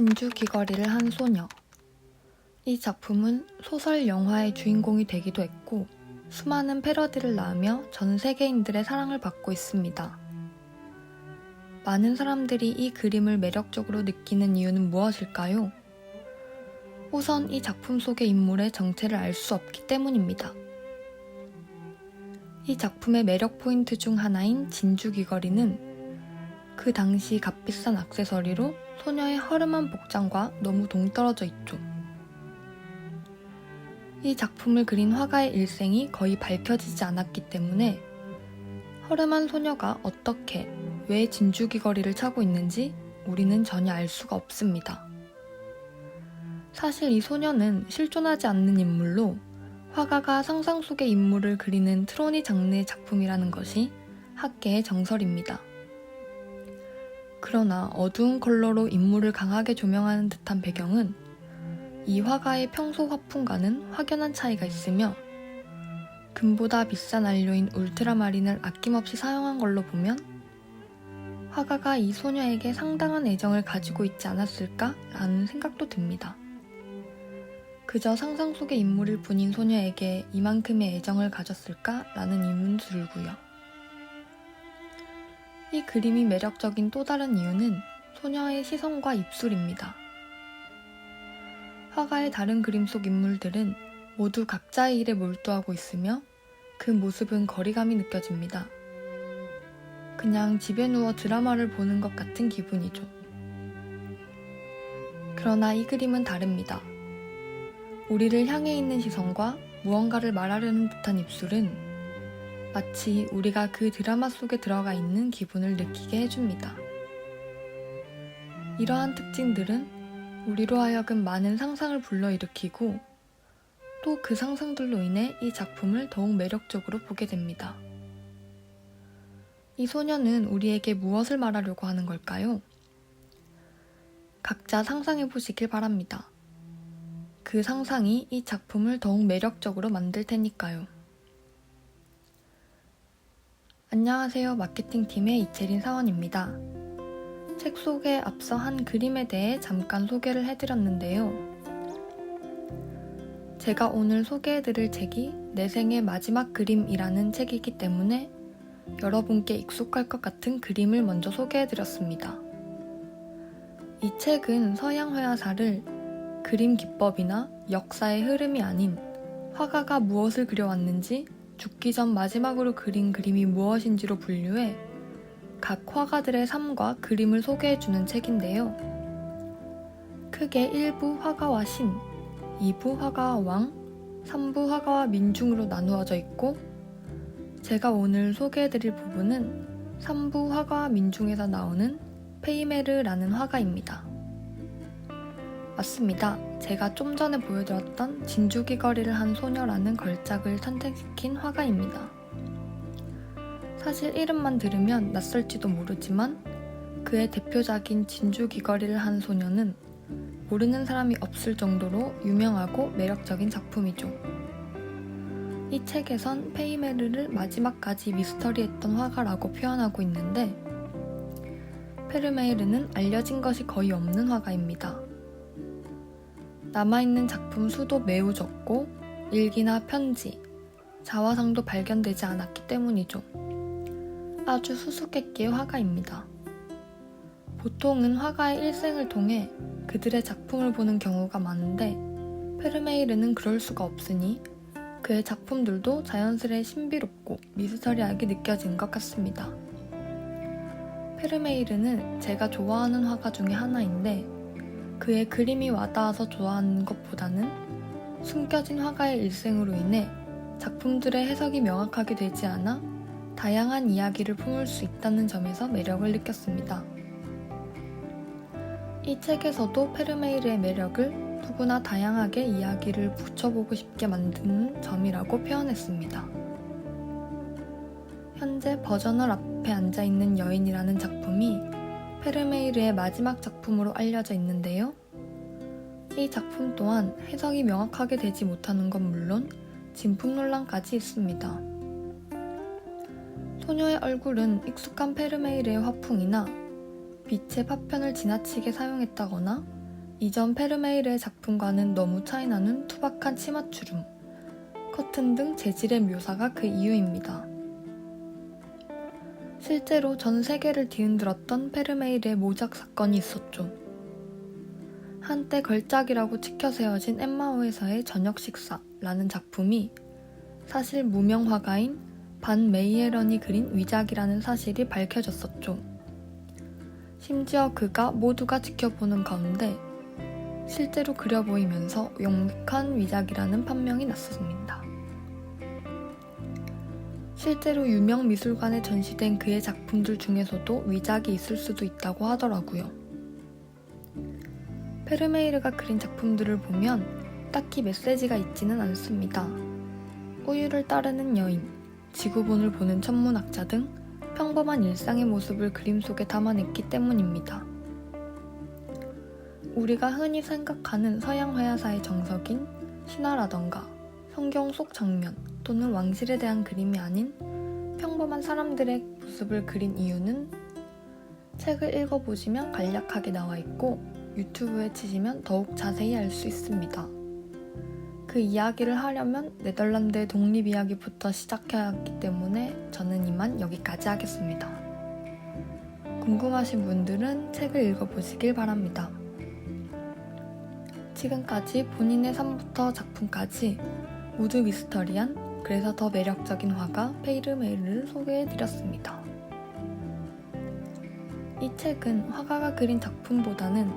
진주 귀걸이를 한 소녀. 이 작품은 소설 영화의 주인공이 되기도 했고, 수많은 패러디를 낳으며 전 세계인들의 사랑을 받고 있습니다. 많은 사람들이 이 그림을 매력적으로 느끼는 이유는 무엇일까요? 우선 이 작품 속의 인물의 정체를 알 수 없기 때문입니다. 이 작품의 매력 포인트 중 하나인 진주 귀걸이는 그 당시 값비싼 액세서리로 소녀의 허름한 복장과 너무 동떨어져 있죠. 이 작품을 그린 화가의 일생이 거의 밝혀지지 않았기 때문에 허름한 소녀가 어떻게, 왜 진주 귀걸이를 차고 있는지 우리는 전혀 알 수가 없습니다. 사실 이 소녀는 실존하지 않는 인물로 화가가 상상 속의 인물을 그리는 트로니 장르의 작품이라는 것이 학계의 정설입니다. 그러나 어두운 컬러로 인물을 강하게 조명하는 듯한 배경은 이 화가의 평소 화풍과는 확연한 차이가 있으며 금보다 비싼 안료인 울트라마린을 아낌없이 사용한 걸로 보면 화가가 이 소녀에게 상당한 애정을 가지고 있지 않았을까라는 생각도 듭니다. 그저 상상 속의 인물일 뿐인 소녀에게 이만큼의 애정을 가졌을까라는 의문도 들고요. 이 그림이 매력적인 또 다른 이유는 소녀의 시선과 입술입니다. 화가의 다른 그림 속 인물들은 모두 각자의 일에 몰두하고 있으며 그 모습은 거리감이 느껴집니다. 그냥 집에 누워 드라마를 보는 것 같은 기분이죠. 그러나 이 그림은 다릅니다. 우리를 향해 있는 시선과 무언가를 말하려는 듯한 입술은 마치 우리가 그 드라마 속에 들어가 있는 기분을 느끼게 해줍니다. 이러한 특징들은 우리로 하여금 많은 상상을 불러일으키고 또 그 상상들로 인해 이 작품을 더욱 매력적으로 보게 됩니다. 이 소녀는 우리에게 무엇을 말하려고 하는 걸까요? 각자 상상해 보시길 바랍니다. 그 상상이 이 작품을 더욱 매력적으로 만들 테니까요. 안녕하세요. 마케팅팀의 이채린 사원입니다. 책 속에 앞서 한 그림에 대해 잠깐 소개를 해드렸는데요. 제가 오늘 소개해드릴 책이 내 생의 마지막 그림이라는 책이기 때문에 여러분께 익숙할 것 같은 그림을 먼저 소개해드렸습니다. 이 책은 서양 회화사를 그림 기법이나 역사의 흐름이 아닌 화가가 무엇을 그려왔는지 죽기 전 마지막으로 그린 그림이 무엇인지로 분류해 각 화가들의 삶과 그림을 소개해주는 책인데요. 크게 1부 화가와 신, 2부 화가와 왕, 3부 화가와 민중으로 나누어져 있고 제가 오늘 소개해드릴 부분은 3부 화가와 민중에서 나오는 페이메르라는 화가입니다. 맞습니다. 제가 좀 전에 보여드렸던 진주귀걸이를 한 소녀라는 걸작을 선택시킨 화가입니다. 사실 이름만 들으면 낯설지도 모르지만 그의 대표작인 진주귀걸이를 한 소녀는 모르는 사람이 없을 정도로 유명하고 매력적인 작품이죠. 이 책에선 페이메르를 마지막까지 미스터리했던 화가라고 표현하고 있는데 페르메이르는 알려진 것이 거의 없는 화가입니다. 남아있는 작품 수도 매우 적고 일기나 편지, 자화상도 발견되지 않았기 때문이죠. 아주 수수께끼의 화가입니다. 보통은 화가의 일생을 통해 그들의 작품을 보는 경우가 많은데 페르메이르는 그럴 수가 없으니 그의 작품들도 자연스레 신비롭고 미스터리하게 느껴진 것 같습니다. 페르메이르는 제가 좋아하는 화가 중에 하나인데 그의 그림이 와닿아서 좋아하는 것보다는 숨겨진 화가의 일생으로 인해 작품들의 해석이 명확하게 되지 않아 다양한 이야기를 품을 수 있다는 점에서 매력을 느꼈습니다. 이 책에서도 페르메이르의 매력을 누구나 다양하게 이야기를 붙여보고 싶게 만드는 점이라고 표현했습니다. 현재 버저널 앞에 앉아 있는 여인이라는 작품이 페르메이르의 마지막 작품으로 알려져 있는데요. 이 작품 또한 해석이 명확하게 되지 못하는 건 물론 진품 논란까지 있습니다. 소녀의 얼굴은 익숙한 페르메이르의 화풍이나 빛의 파편을 지나치게 사용했다거나 이전 페르메이르의 작품과는 너무 차이나는 투박한 치마주름, 커튼 등 재질의 묘사가 그 이유입니다. 실제로 전 세계를 뒤흔들었던 페르메이르의 모작 사건이 있었죠. 한때 걸작이라고 치켜 세워진 엠마오에서의 저녁 식사라는 작품이 사실 무명 화가인 반 메이에런이 그린 위작이라는 사실이 밝혀졌었죠. 심지어 그가 모두가 지켜보는 가운데 실제로 그려 보이면서 용력한 위작이라는 판명이 났습니다. 실제로 유명 미술관에 전시된 그의 작품들 중에서도 위작이 있을 수도 있다고 하더라고요. 페르메이르가 그린 작품들을 보면 딱히 메시지가 있지는 않습니다. 우유를 따르는 여인, 지구본을 보는 천문학자 등 평범한 일상의 모습을 그림 속에 담아냈기 때문입니다. 우리가 흔히 생각하는 서양 화야사의 정석인 신화라던가 성경 속 장면 또는 왕실에 대한 그림이 아닌 평범한 사람들의 모습을 그린 이유는 책을 읽어보시면 간략하게 나와 있고 유튜브에 치시면 더욱 자세히 알 수 있습니다. 그 이야기를 하려면 네덜란드의 독립 이야기부터 시작해야 하기 때문에 저는 이만 여기까지 하겠습니다. 궁금하신 분들은 책을 읽어보시길 바랍니다. 지금까지 본인의 삶부터 작품까지 모두 미스터리한 그래서 더 매력적인 화가 페이르메이르를 소개해드렸습니다. 이 책은 화가가 그린 작품보다는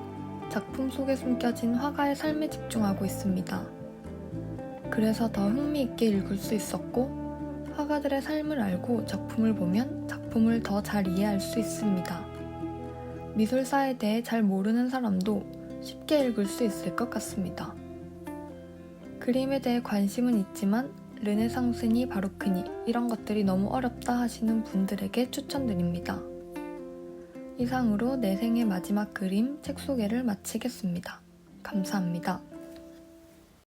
작품 속에 숨겨진 화가의 삶에 집중하고 있습니다. 그래서 더 흥미있게 읽을 수 있었고, 화가들의 삶을 알고 작품을 보면 작품을 더 잘 이해할 수 있습니다. 미술사에 대해 잘 모르는 사람도 쉽게 읽을 수 있을 것 같습니다. 그림에 대해 관심은 있지만 르네상스니 바로크니 이런 것들이 너무 어렵다 하시는 분들에게 추천드립니다. 이상으로 내 생의 마지막 그림 책 소개를 마치겠습니다. 감사합니다.